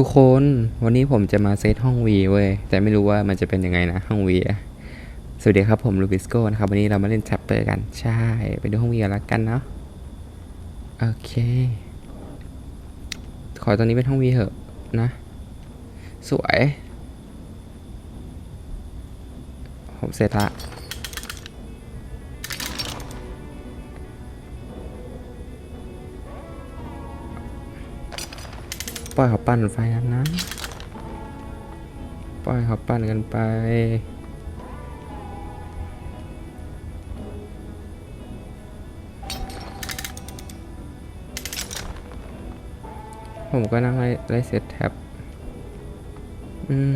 ทุกคนวันนี้ผมจะมาเซตห้องวีเว้ยแต่ไม่รู้ว่ามันจะเป็นยังไงนะห้องวีอะสวัสดีครับผมลูบิสโก้นะครับวันนี้เรามาเล่นแชปเปอร์กันใช่ ไปดูห้องวีกันละกันเนาะโอเค ขอตอนนี้เป็นห้องวีเหอะนะ สวย ผมเสร็จละ ปล่อยเขาปั่นไฟนั้นนะ ปล่อยเขาปั่นกันไปผมก็นั่งไล่ไล่เซตแท็บ อืม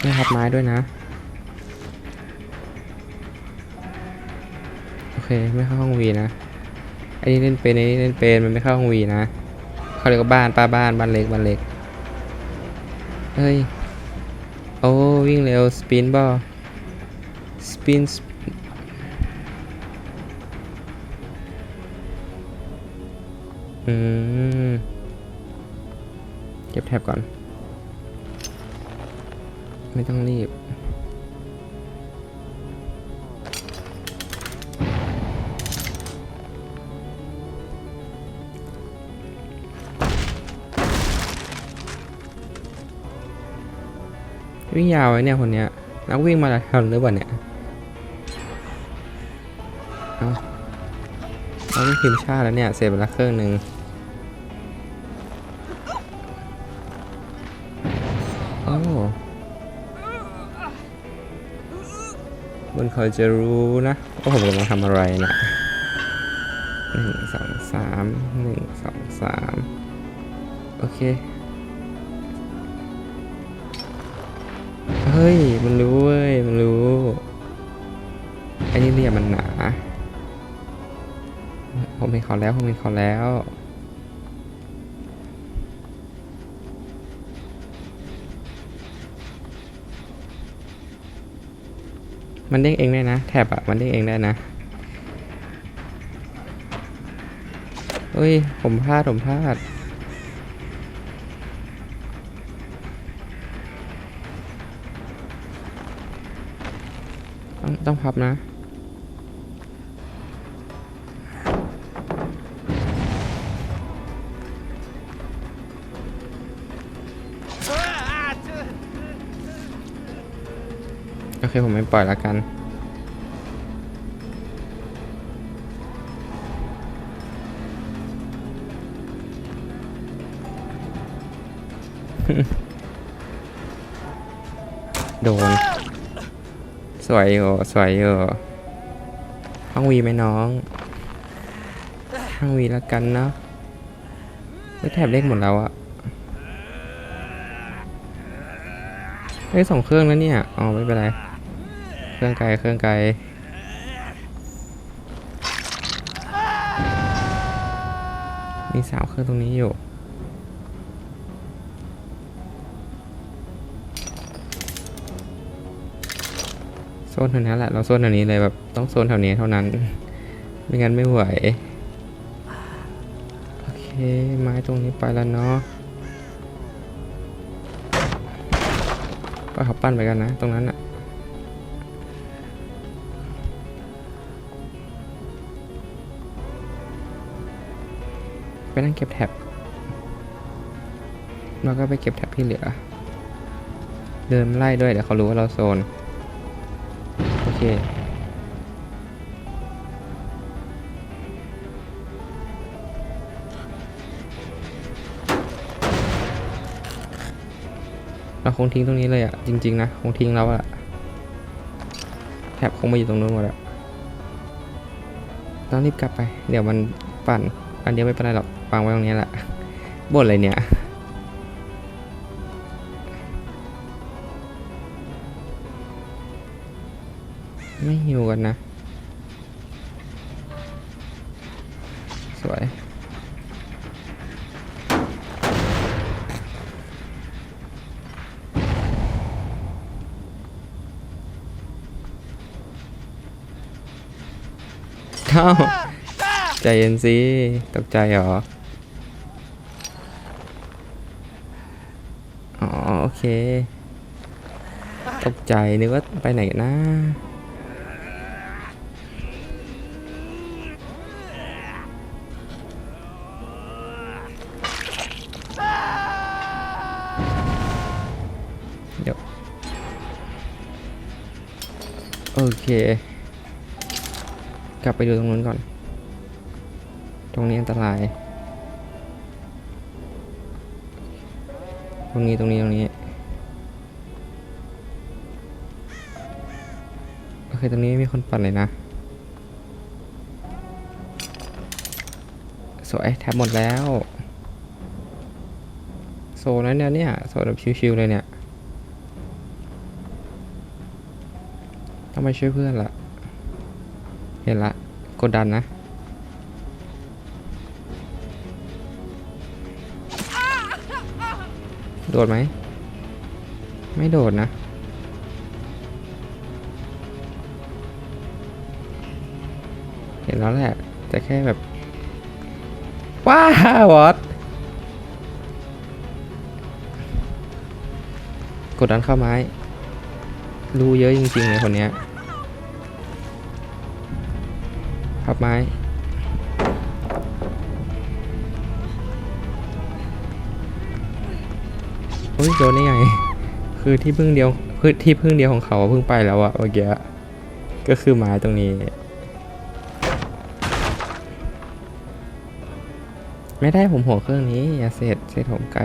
ไม่ทับไม้ด้วยนะ โอเค ไม่เข้าห้องวีนะ อันนี้เล่นเป็นอันนี้เล่นเป็นมันไม่เข้าห้องวีนะเขาเรียกว่าบ้านป้าบ้านบ้านเล็กบ้านเล็กเฮ้ยโอ้วิ่งเร็วสปินบอสปินอืมเก็บแท็บก่อน ไม่ต้องรีบ วิ่งยาวไว้เนี่ยคนเนี้ยนักวิ่งมาราธอนหรือเปล่าเนี่ยเอาเราไม่ทีมชาติแล้วเนี่ยเสียไปละเครื่องหนึ่งโอ้บนเขาจะรู้นะว่าผมกำลังทำอะไรนะหนึ่งสองสามหนึ่งสองสามโอเค เฮ้ย มันรู้เว้ย มันรู้ไอ้นี่เรียมันหนา ผมเห็นเขาแล้ว ผมเห็นเขาแล้ว มันเด้งเองได้นะแท็บอะมันเด้งเองได้นะเฮ้ย ผมพลาด ผมพลาด ต้องพับนะ โอเค ผมไม่ปล่อยละกันโดน สวยอยู่สวยอยู่ห้องวีไหมน้องห้องวีแล้วกันเนาะเฮ้ยแถบเลขหมดแล้วอะเฮ้ยสองเครื่องแล้วเนี่ย อ๋อ ไม่เป็นไร เครื่องไกล เครื่องไกล มีสามเครื่องตรงนี้อยู่ โซนแถวนี้แหละ เราโซนแถวนี้เลยแบบต้องโซนแถวนี้เท่านั้น ไม่งั้นไม่ไหว โอเค ไม้ตรงนี้ไปแล้วเนาะปล่อยเขาปั้นไปกันนะ ตรงนั้นอะไปนั่งเก็บแท็บแล้วก็ไปเก็บแท็บที่เหลือ เดินไล่ด้วยเดี๋ยวเขารู้ว่าเราโซน เราคงทิ้งตรงนี้เลยอะจริง ๆ นะ คงทิ้งแล้วอะแถบคงมาอยู่ตรงนู้นหมดอะต้องรีบกลับไป เดี๋ยวมันปั่น อันเดียวไม่เป็นไรหรอกวางไว้ตรงนี้แหละบ่นอะไรเนี่ย ไม่หิวกันนะ สวยเอ้า ใจเย็นสิ ตกใจเหรอ อ๋อ โอเค ตกใจนึกว่าไปไหนนะ เดี๋ยว โอเค กลับไปดูตรงนู้นก่อน ตรงนี้อันตราย ตรงนี้ตรงนี้ตรงนี้ โอเค ตรงนี้ไม่มีคนปั่นเลยนะ สวยแทบหมดแล้ว โซนนั้นเนี่ยเนี่ยโซนแบบชิวๆเลยเนี่ย ต้องไปช่วยเพื่อนละ เห็นละ กดดันนะ โดดไหม ไม่โดดนะ เห็นแล้วแหละ แต่แค่แบบ ว้าวอตกดดันเข้าไม้ รู้เยอะจริงๆเลยคนเนี้ย พับไม้ โอ้ยโดนได้ไง คือที่พึ่งเดียวคือที่พึ่งเดียวของเขาเพิ่งไปแล้วอะเมื่อกี้ก็คือไม้ตรงนี้ ไม่ได้ผมหัวเครื่องนี้ อย่าเสร็จเสร็จผมไกล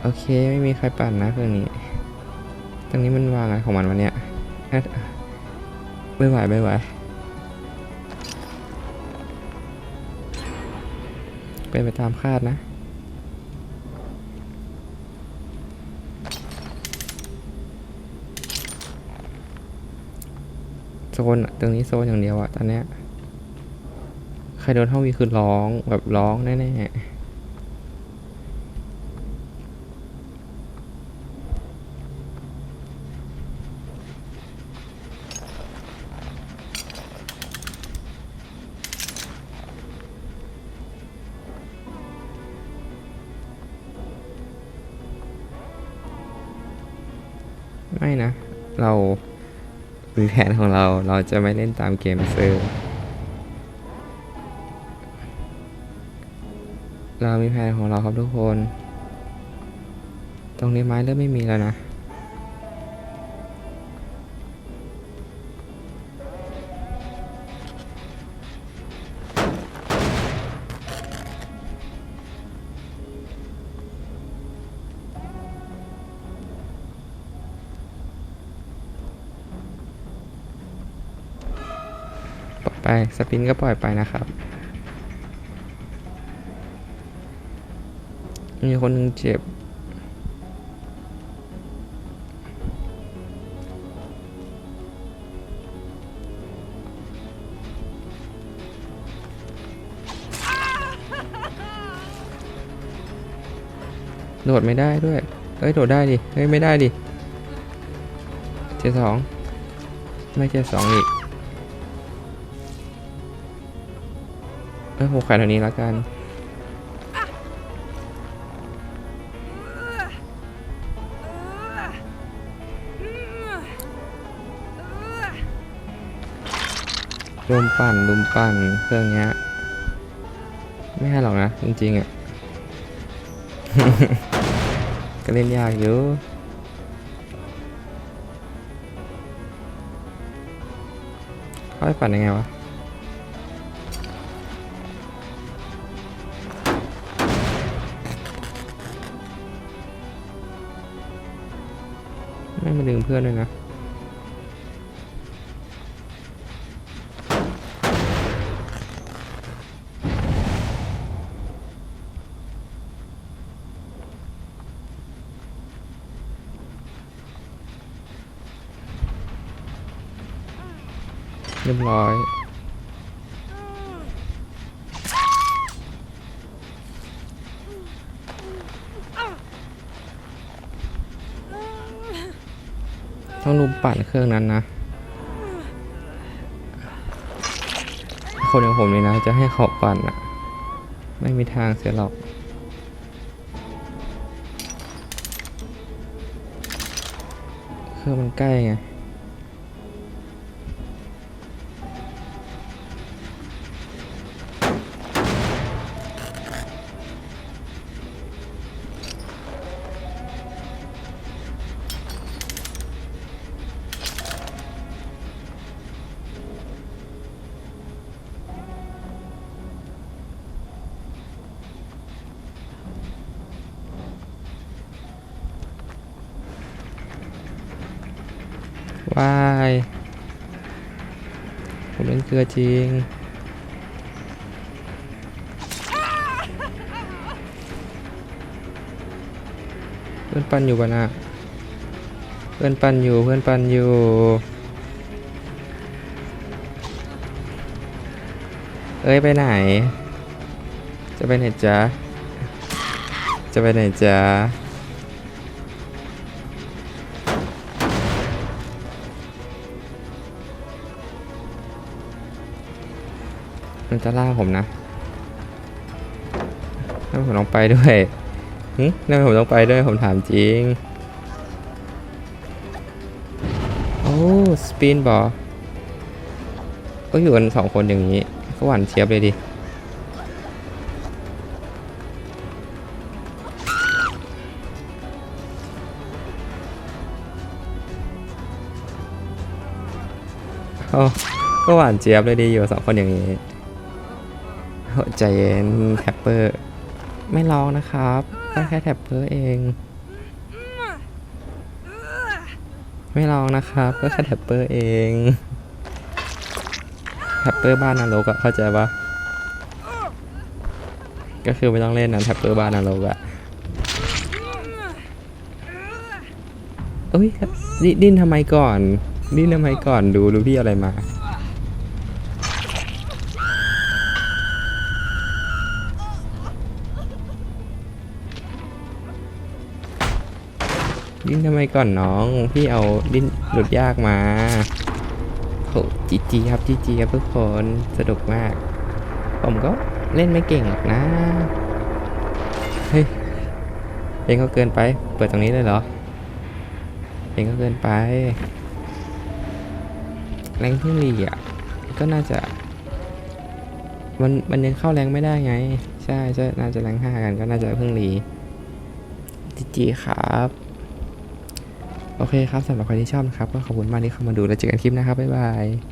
โอเค ไม่มีใครปั่นนะเครื่องนี้ ตรงนี้มันวางอะไรของมันวะเนี่ย ไม่ไหวไม่ไหวเป็นไปตามคาดนะโซนตรงนี้โซนอย่างเดียวอะตอนเนี้ย ใครโดนห้องวีคือร้องแบบร้องแน่ๆ ไม่นะ เรามีแผนของเราเราจะไม่เล่นตามเกมเซอร์เรามีแผนของเราครับทุกคน ตรงนี้ไม้เริ่มไม่มีแล้วนะ สปินก็ปล่อยไปนะครับ มีคนหนึงเจ็บ โดดไม่ได้ด้วย เอ้ย โดดได้ดิ เฮ้ย ไม่ได้ดิ เจสอง ไม่เจสองอีก อ้ยผมแขวนแถวนี้แล้วกันลุมปั่นลุมปั่นเครื่องเนี้ย ไม่ให้หรอกนะ จริงๆอะ ก็เล่นยากอยู่เขาให้ปั่นยังไงวะ ไม่มาดึงเพื่อนด้วยนะเรียบร้อย ต้องลุมปั่นเครื่องนั้นนะ คนอย่างผมเลยนะ จะให้เขาปั่นอะไม่มีทางเสียหรอกเครื่องมันใกล้ไง วายผมเล่นเกลือจริง เพื่อนปันอยู่ปะนะเพื่อนปันอยู่เพื่อนปันอยู่ เอ้ยไปไหน จะไปไหนจ๊ะ จะไปไหนจ๊ะ มันจะล่าผมนะถ้าผมต้องไปด้วยหึทำไมผมต้องไปด้วย ผมถามจริง โอ้สปินบอลก็อยู่กันสองคนอย่างนี้ ก็หวานเชียบเลยดิโอ้ก็หวานเจี๊ยบเลยดีอยู่สองคนอย่างนี้ ใจเย็นแท็ปเปอร์ไม่ร้องนะครับก็แค่แท็ปเปอร์เอง ไม่ร้องนะครับก็แค่แท็ปเปอร์เองแท็ปเปอร์บ้านนรกอะเข้าใจปะก็คือไม่ต้องเล่นนะแท็ปเปอร์บ้านนรกอะเอ้ยดิ้นทำไมก่อนดิ้นทำไมก่อนดูดูพี่อะไรมา ดิ้นทำไมก่อนน้อง พี่เอาดิ้นหลุดยากมาโหจีจีครับจีจีครับทุกคนสนุกมาก ผมก็เล่นไม่เก่งหรอกนะ เฮ้ยเองก็เกินไป เปิดตรงนี้เลยเหรอเองก็เกินไป แรงเพิ่งรีอะ ก็น่าจะ มันมันยังเข้าแรงไม่ได้ไง ใช่ใช่น่าจะแรงห้ากันก็น่าจะเพิ่งรีจีจีครับ โอเคครับสำหรับใครที่ชอบนะครับ ก็ขอบคุณมากที่เข้ามาดูแล้วเจอกันคลิปนะครับ บ๊ายบาย